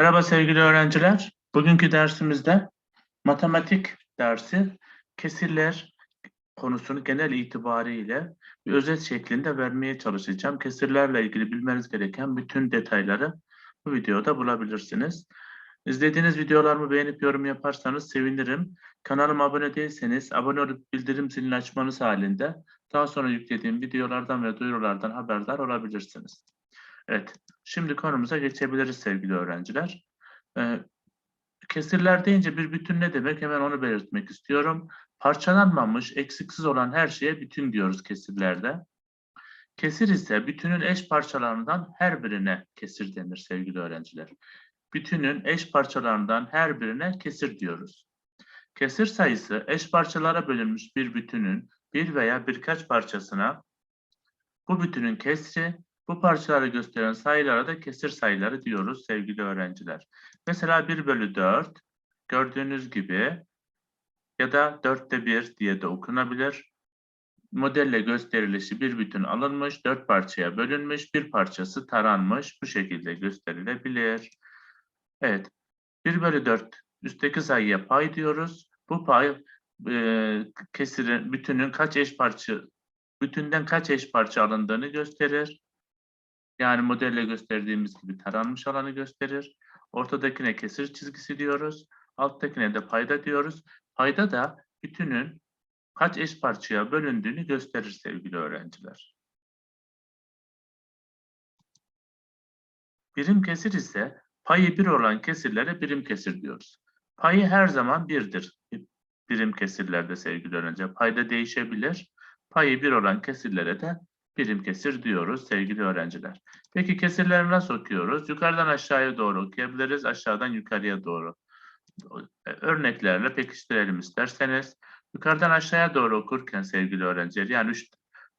Merhaba sevgili öğrenciler. Bugünkü dersimizde matematik dersi kesirler konusunu genel itibariyle bir özet şeklinde vermeye çalışacağım. Kesirlerle ilgili bilmeniz gereken bütün detayları bu videoda bulabilirsiniz. İzlediğiniz videolarımı beğenip yorum yaparsanız sevinirim. Kanalıma abone değilseniz abone olup bildirim zilini açmanız halinde daha sonra yüklediğim videolardan ve duyurulardan haberdar olabilirsiniz. Evet, Şimdi konumuza geçebiliriz sevgili öğrenciler. Ee, kesirler deyince bir bütün ne demek hemen onu belirtmek istiyorum. Parçalanmamış, eksiksiz olan her şeye bütün diyoruz kesirlerde. Kesir ise bütünün eş parçalarından her birine kesir denir sevgili öğrenciler. Bütünün eş parçalarından her birine kesir diyoruz. Kesir sayısı eş parçalara bölünmüş bir bütünün bir veya birkaç parçasına bu bütünün kesri bu parçaları gösteren sayılara da kesir sayıları diyoruz sevgili öğrenciler. Mesela 1 bölü 4 gördüğünüz gibi ya da 4'te 1 diye de okunabilir. Modelle gösterilişi bir bütün alınmış, 4 parçaya bölünmüş, bir parçası taranmış. Bu şekilde gösterilebilir. Evet, 1 bölü 4 üstteki sayıya pay diyoruz. Bu pay e, kesirin, bütünün kaç eş parça, bütünden kaç eş parça alındığını gösterir. Yani modelle gösterdiğimiz gibi taranmış alanı gösterir. Ortadakine kesir çizgisi diyoruz. Alttakine de payda diyoruz. Payda da bütünün kaç eş parçaya bölündüğünü gösterir sevgili öğrenciler. Birim kesir ise payı bir olan kesirlere birim kesir diyoruz. Payı her zaman birdir birim kesirlerde sevgili öğrenciler. Payda değişebilir. Payı bir olan kesirlere de birim kesir diyoruz sevgili öğrenciler. Peki kesirleri nasıl okuyoruz? Yukarıdan aşağıya doğru okuyabiliriz, aşağıdan yukarıya doğru. Örneklerle pekiştirelim isterseniz. Yukarıdan aşağıya doğru okurken sevgili öğrenciler, yani 3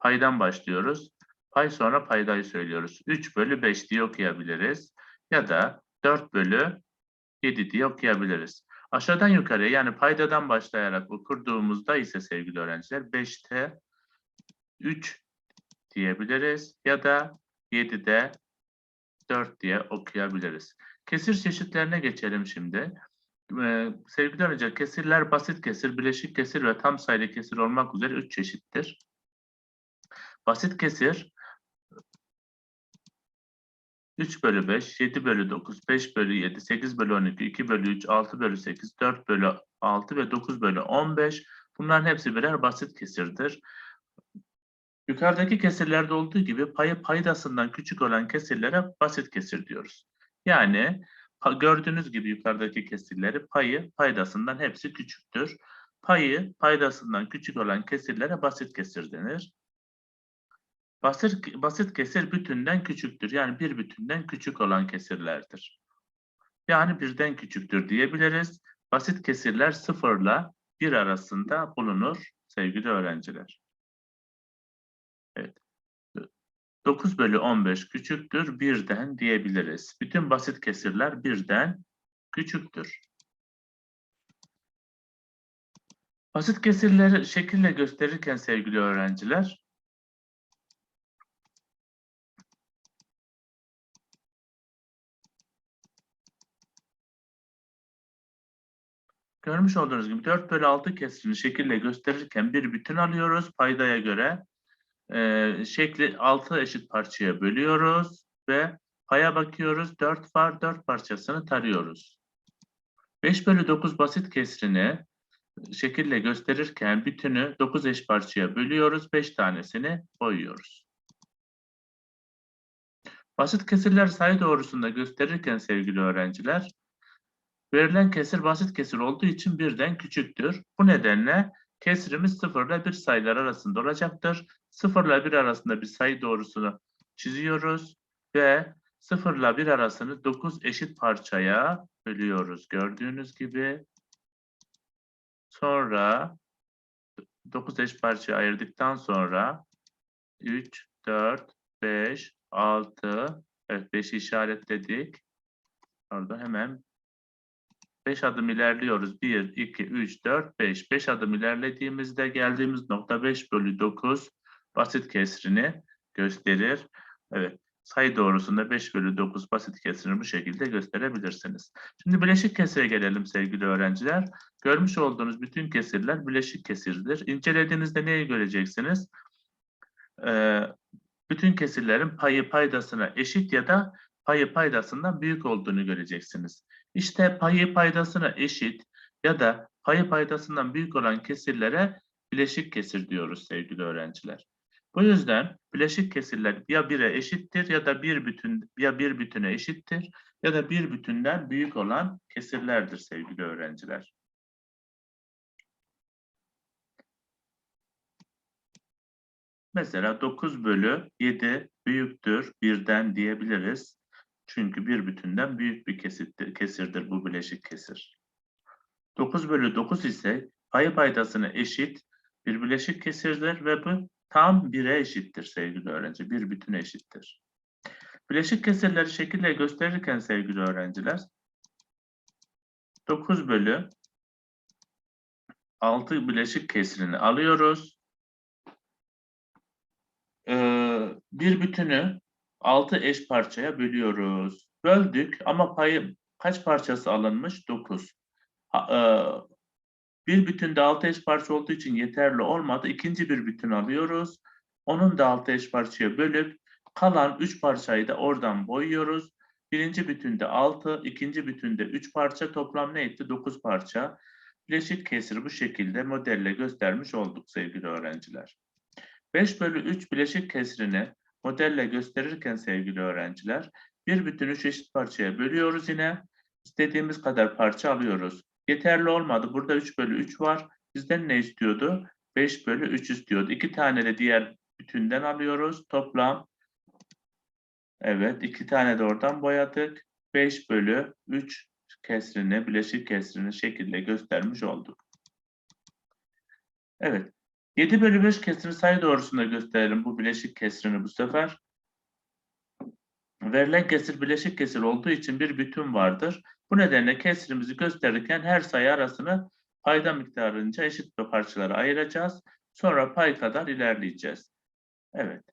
paydan başlıyoruz. Pay sonra paydayı söylüyoruz. 3 bölü 5 diye okuyabiliriz. Ya da 4 bölü 7 diye okuyabiliriz. Aşağıdan yukarıya yani paydadan başlayarak okurduğumuzda ise sevgili öğrenciler 5'te 3 diyebiliriz ya da 7'de 4 diye okuyabiliriz. Kesir çeşitlerine geçelim şimdi. Ee, sevgili öğrenciler, kesirler basit kesir, bileşik kesir ve tam sayılı kesir olmak üzere 3 çeşittir. Basit kesir 3 bölü 5, 7 bölü 9, 5 bölü 7, 8 bölü 12, 2 bölü 3, 6 bölü 8, 4 bölü 6 ve 9 bölü 15. Bunların hepsi birer basit kesirdir. Yukarıdaki kesirlerde olduğu gibi payı paydasından küçük olan kesirlere basit kesir diyoruz. Yani gördüğünüz gibi yukarıdaki kesirleri payı paydasından hepsi küçüktür. Payı paydasından küçük olan kesirlere basit kesir denir. Basit, basit kesir bütünden küçüktür. Yani bir bütünden küçük olan kesirlerdir. Yani birden küçüktür diyebiliriz. Basit kesirler sıfırla bir arasında bulunur sevgili öğrenciler. Evet. 9 bölü 15 küçüktür birden diyebiliriz. Bütün basit kesirler birden küçüktür. Basit kesirleri şekille gösterirken sevgili öğrenciler, görmüş olduğunuz gibi 4 bölü 6 kesirini şekille gösterirken bir bütün alıyoruz paydaya göre e, şekli 6 eşit parçaya bölüyoruz ve paya bakıyoruz. 4 var 4 parçasını tarıyoruz. 5 bölü 9 basit kesrini şekille gösterirken bütünü 9 eş parçaya bölüyoruz. 5 tanesini boyuyoruz. Basit kesirler sayı doğrusunda gösterirken sevgili öğrenciler, verilen kesir basit kesir olduğu için birden küçüktür. Bu nedenle kesrimiz 0 ile 1 sayılar arasında olacaktır. 0 ile 1 arasında bir sayı doğrusunu çiziyoruz ve 0 ile 1 arasını 9 eşit parçaya bölüyoruz. Gördüğünüz gibi sonra 9 eşit parçaya ayırdıktan sonra 3, 4, 5, 6, evet 5'i işaretledik. Orada hemen 5 adım ilerliyoruz. 1, 2, 3, 4, 5. 5 adım ilerlediğimizde geldiğimiz nokta 5 bölü 9 basit kesrini gösterir. Evet. sayı doğrusunda 5 bölü 9 basit kesirini bu şekilde gösterebilirsiniz. Şimdi bileşik kesire gelelim sevgili öğrenciler. Görmüş olduğunuz bütün kesirler bileşik kesirdir. İncelediğinizde neyi göreceksiniz? Ee, bütün kesirlerin payı paydasına eşit ya da payı paydasından büyük olduğunu göreceksiniz. İşte payı paydasına eşit ya da payı paydasından büyük olan kesirlere bileşik kesir diyoruz sevgili öğrenciler. Bu yüzden bileşik kesirler ya bire eşittir ya da bir bütün ya bir bütüne eşittir ya da bir bütünden büyük olan kesirlerdir sevgili öğrenciler. Mesela 9 bölü 7 büyüktür birden diyebiliriz. Çünkü bir bütünden büyük bir kesittir, kesirdir bu bileşik kesir. 9 bölü 9 ise payı paydasına eşit bir bileşik kesirdir ve bu tam 1'e eşittir sevgili öğrenci. Bir bütüne eşittir. Bileşik kesirleri şekille gösterirken sevgili öğrenciler 9 bölü 6 bileşik kesirini alıyoruz. Ee, bir bütünü 6 eş parçaya bölüyoruz. Böldük ama payı kaç parçası alınmış? 9. Ha, e, bir bütünde 6 eş parça olduğu için yeterli olmadı. İkinci bir bütün alıyoruz. Onun da 6 eş parçaya bölüp kalan 3 parçayı da oradan boyuyoruz. Birinci bütünde 6, ikinci bütünde 3 parça toplam ne etti? 9 parça. Bileşik kesiri bu şekilde modelle göstermiş olduk sevgili öğrenciler. 5 bölü 3 bileşik kesirini modelle gösterirken sevgili öğrenciler bir bütün 3 eşit parçaya bölüyoruz yine. İstediğimiz kadar parça alıyoruz. Yeterli olmadı. Burada 3 bölü 3 var. Bizden ne istiyordu? 5 bölü 3 istiyordu. İki tane de diğer bütünden alıyoruz. Toplam evet iki tane de oradan boyadık. 5 bölü 3 kesrini, bileşik kesrini şekilde göstermiş olduk. Evet. 7 bölü 5 kesrini sayı doğrusunda gösterelim bu bileşik kesrini bu sefer. Verilen kesir bileşik kesir olduğu için bir bütün vardır. Bu nedenle kesirimizi gösterirken her sayı arasını payda miktarınca eşit parçalara ayıracağız. Sonra pay kadar ilerleyeceğiz. Evet.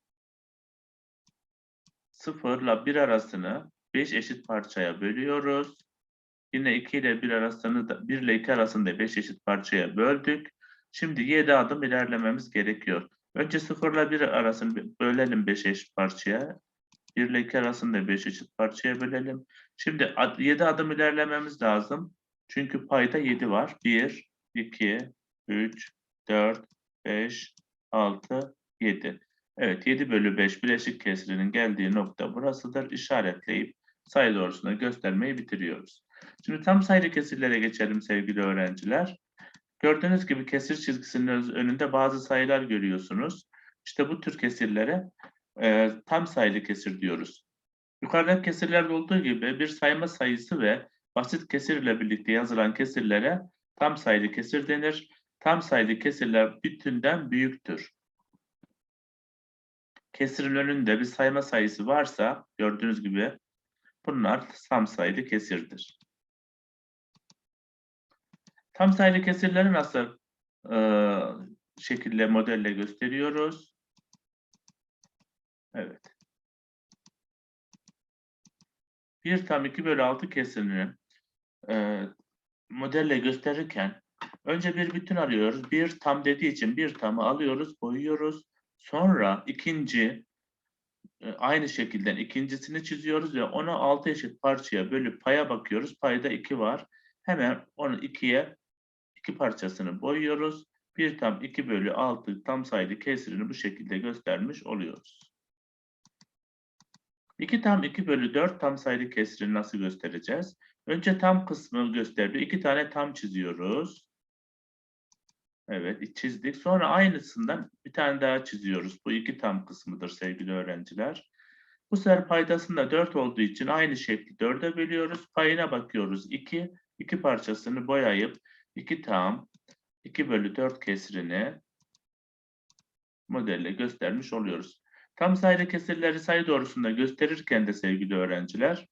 0 ile 1 arasını 5 eşit parçaya bölüyoruz. Yine 2 ile 1 arasını da 1 ile 2 arasında 5 eşit parçaya böldük. Şimdi 7 adım ilerlememiz gerekiyor. Önce 0 ile 1 arasını bölelim 5 eşit parçaya. 1 ile 2 arasında 5 eşit parçaya bölelim. Şimdi 7 adım ilerlememiz lazım. Çünkü payda 7 var. 1, 2, 3, 4, 5, 6, 7. Evet 7 bölü 5 bileşik kesirinin geldiği nokta burasıdır. İşaretleyip sayı doğrusunda göstermeyi bitiriyoruz. Şimdi tam sayılı kesirlere geçelim sevgili öğrenciler. Gördüğünüz gibi kesir çizgisinin önünde bazı sayılar görüyorsunuz. İşte bu tür kesirlere e, tam sayılı kesir diyoruz. Yukarıdaki kesirlerde olduğu gibi bir sayma sayısı ve basit kesir ile birlikte yazılan kesirlere tam sayılı kesir denir. Tam sayılı kesirler bütünden büyüktür. Kesirin önünde bir sayma sayısı varsa gördüğünüz gibi bunlar tam sayılı kesirdir. Tam sayılı kesirleri nasıl e, şekilde modelle gösteriyoruz? Evet. 1 tam 2 bölü 6 kesirini e, modelle gösterirken önce bir bütün arıyoruz. Bir tam dediği için bir tamı alıyoruz, boyuyoruz. Sonra ikinci e, aynı şekilde ikincisini çiziyoruz ve onu 6 eşit parçaya bölüp paya bakıyoruz. Payda 2 var. Hemen onu 2'ye iki parçasını boyuyoruz. Bir tam 2 bölü 6 tam sayılı kesirini bu şekilde göstermiş oluyoruz. 2 tam 2 bölü 4 tam sayılı kesirini nasıl göstereceğiz? Önce tam kısmı gösterdi. İki tane tam çiziyoruz. Evet çizdik. Sonra aynısından bir tane daha çiziyoruz. Bu iki tam kısmıdır sevgili öğrenciler. Bu sefer paydasında 4 olduğu için aynı şekli 4'e bölüyoruz. Payına bakıyoruz. 2. 2 parçasını boyayıp 2 tam 2 bölü 4 kesirini modelle göstermiş oluyoruz. Tam sayılı kesirleri sayı doğrusunda gösterirken de sevgili öğrenciler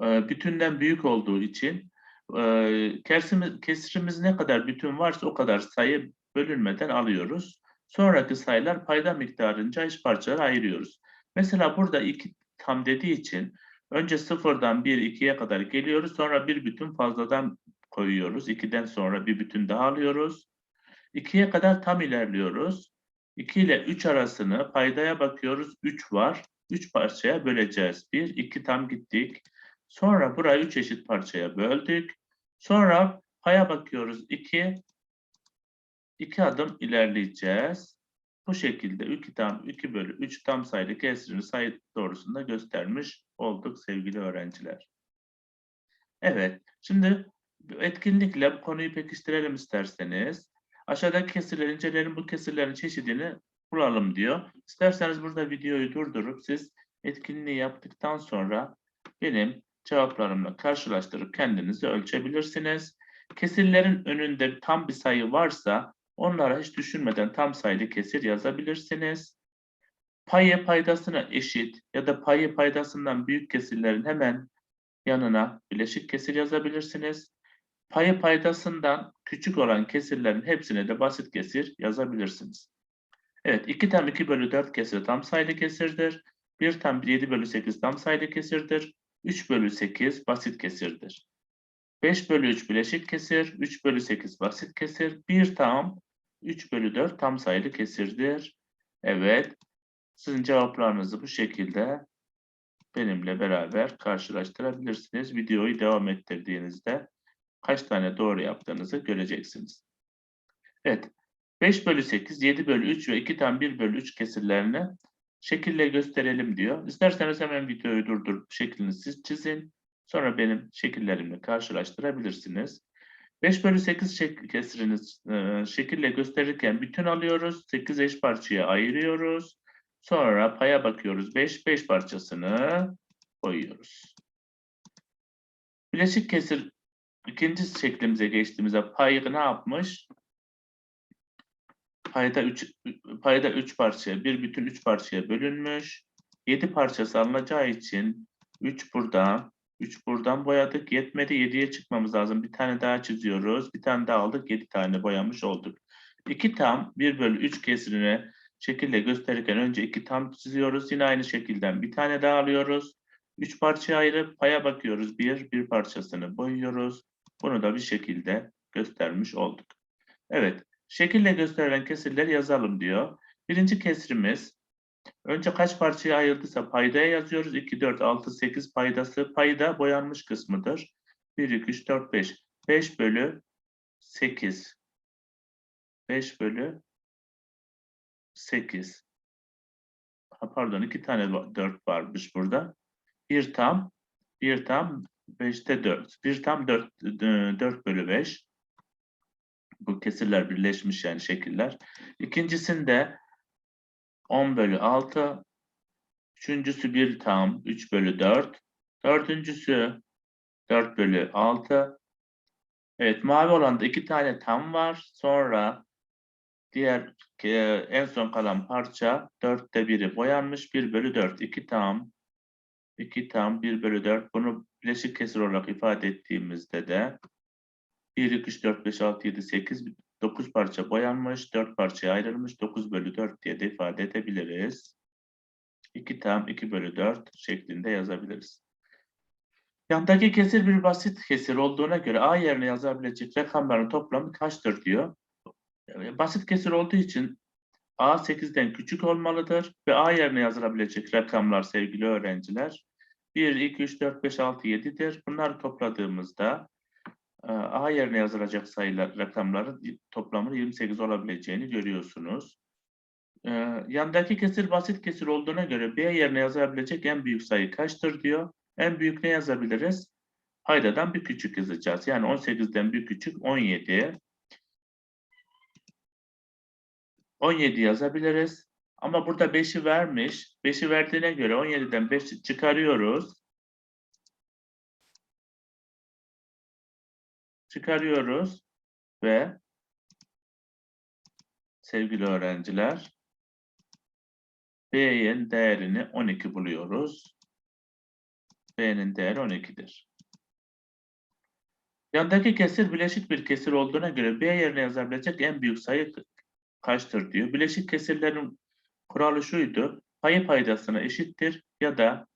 bütünden büyük olduğu için kesirimiz, kesirimiz ne kadar bütün varsa o kadar sayı bölünmeden alıyoruz. Sonraki sayılar payda miktarınca eş parçalara ayırıyoruz. Mesela burada 2 tam dediği için önce sıfırdan 1, 2'ye kadar geliyoruz. Sonra bir bütün fazladan koyuyoruz. 2'den sonra bir bütün daha alıyoruz. 2'ye kadar tam ilerliyoruz. 2 ile 3 arasını paydaya bakıyoruz. 3 var. 3 parçaya böleceğiz. 1, 2 tam gittik. Sonra burayı 3 eşit parçaya böldük. Sonra paya bakıyoruz. 2, 2 adım ilerleyeceğiz. Bu şekilde 2 tam 2 bölü 3 tam sayılı kesirini sayı doğrusunda göstermiş olduk sevgili öğrenciler. Evet, şimdi etkinlikle bu konuyu pekiştirelim isterseniz. Aşağıdaki kesirleri inceleyelim, bu kesirlerin çeşidini bulalım diyor. İsterseniz burada videoyu durdurup siz etkinliği yaptıktan sonra benim cevaplarımla karşılaştırıp kendinizi ölçebilirsiniz. Kesirlerin önünde tam bir sayı varsa onlara hiç düşünmeden tam sayılı kesir yazabilirsiniz. Payı paydasına eşit ya da payı paydasından büyük kesirlerin hemen yanına bileşik kesir yazabilirsiniz. Payı paydasından küçük olan kesirlerin hepsine de basit kesir yazabilirsiniz. Evet 2 tam 2 bölü 4 kesir tam sayılı kesirdir. 1 tam 7 bölü 8 tam sayılı kesirdir. 3 bölü 8 basit kesirdir. 5 bölü 3 bileşik kesir, 3 bölü 8 basit kesir, 1 tam 3 bölü 4 tam sayılı kesirdir. Evet, sizin cevaplarınızı bu şekilde benimle beraber karşılaştırabilirsiniz. Videoyu devam ettirdiğinizde kaç tane doğru yaptığınızı göreceksiniz. Evet, 5 bölü 8, 7 bölü 3 ve 2 tam 1 bölü 3 kesirlerini şekille gösterelim diyor. İsterseniz hemen videoyu durdurup şeklini siz çizin. Sonra benim şekillerimle karşılaştırabilirsiniz. 5 bölü 8 şek kesirini e, şekille gösterirken bütün alıyoruz. 8 eş parçaya ayırıyoruz. Sonra paya bakıyoruz. 5, 5 parçasını koyuyoruz. Bileşik kesir ikinci şeklimize geçtiğimizde payı ne yapmış? Payda 3 payda 3 parçaya, bir bütün 3 parçaya bölünmüş. 7 parçası alınacağı için 3 buradan, 3 buradan boyadık. Yetmedi 7'ye çıkmamız lazım. Bir tane daha çiziyoruz. Bir tane daha aldık. 7 tane boyamış olduk. 2 tam 1 bölü 3 kesirini şekilde gösterirken önce 2 tam çiziyoruz. Yine aynı şekilden bir tane daha alıyoruz. 3 parçaya ayırıp paya bakıyoruz. Bir, bir parçasını boyuyoruz. Bunu da bir şekilde göstermiş olduk. Evet. Şekille gösterilen kesirleri yazalım diyor. Birinci kesrimiz önce kaç parçaya ayırdıysa paydaya yazıyoruz. 2, 4, 6, 8 paydası. Payda boyanmış kısmıdır. 1, 2, 3, 4, 5. 5 bölü 8. 5 bölü 8. Ha, pardon iki tane 4 varmış burada. 1 tam, 1 tam 5'te 4. 1 tam 4, 4 bölü 5. Bu kesirler birleşmiş yani şekiller. İkincisinde 10 bölü 6. Üçüncüsü 1 tam 3 bölü 4. Dördüncüsü 4 bölü 6. Evet mavi olanda iki tane tam var. Sonra diğer e, en son kalan parça 4'te biri boyanmış. 1 bölü 4. 2 tam 2 tam 1 bölü 4. Bunu bileşik kesir olarak ifade ettiğimizde de 1, 2, 3, 4, 5, 6, 7, 8, 9 parça boyanmış, 4 parçaya ayrılmış, 9 bölü 4 diye de ifade edebiliriz. 2 tam 2 bölü 4 şeklinde yazabiliriz. Yandaki kesir bir basit kesir olduğuna göre A yerine yazabilecek rakamların toplamı kaçtır diyor. Basit kesir olduğu için A 8'den küçük olmalıdır ve A yerine yazılabilecek rakamlar sevgili öğrenciler 1, 2, 3, 4, 5, 6, 7'dir. Bunları topladığımızda e, A yerine yazılacak sayılar, rakamların toplamının 28 olabileceğini görüyorsunuz. E, yandaki kesir basit kesir olduğuna göre B yerine yazılabilecek en büyük sayı kaçtır diyor. En büyük ne yazabiliriz? Paydadan bir küçük yazacağız. Yani 18'den bir küçük 17. 17 yazabiliriz. Ama burada 5'i vermiş. 5'i verdiğine göre 17'den 5'i çıkarıyoruz. Çıkarıyoruz ve sevgili öğrenciler B'nin değerini 12 buluyoruz. B'nin değeri 12'dir. Yandaki kesir bileşik bir kesir olduğuna göre B yerine yazabilecek en büyük sayı kaçtır diyor. Bileşik kesirlerin kuralı şuydu. payı paydasına eşittir ya da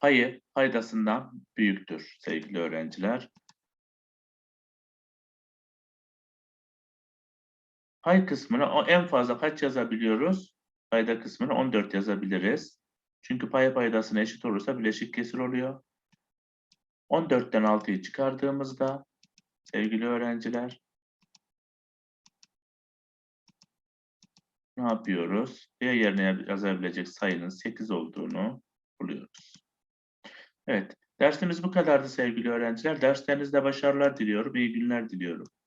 payı paydasından büyüktür sevgili öğrenciler. Pay kısmına o en fazla kaç yazabiliyoruz? Payda kısmını 14 yazabiliriz. Çünkü pay paydasına eşit olursa bileşik kesir oluyor. 14'ten 6'yı çıkardığımızda sevgili öğrenciler ne yapıyoruz? B yerine yazabilecek sayının 8 olduğunu buluyoruz. Evet, dersimiz bu kadardı sevgili öğrenciler. Derslerinizde başarılar diliyorum, iyi günler diliyorum.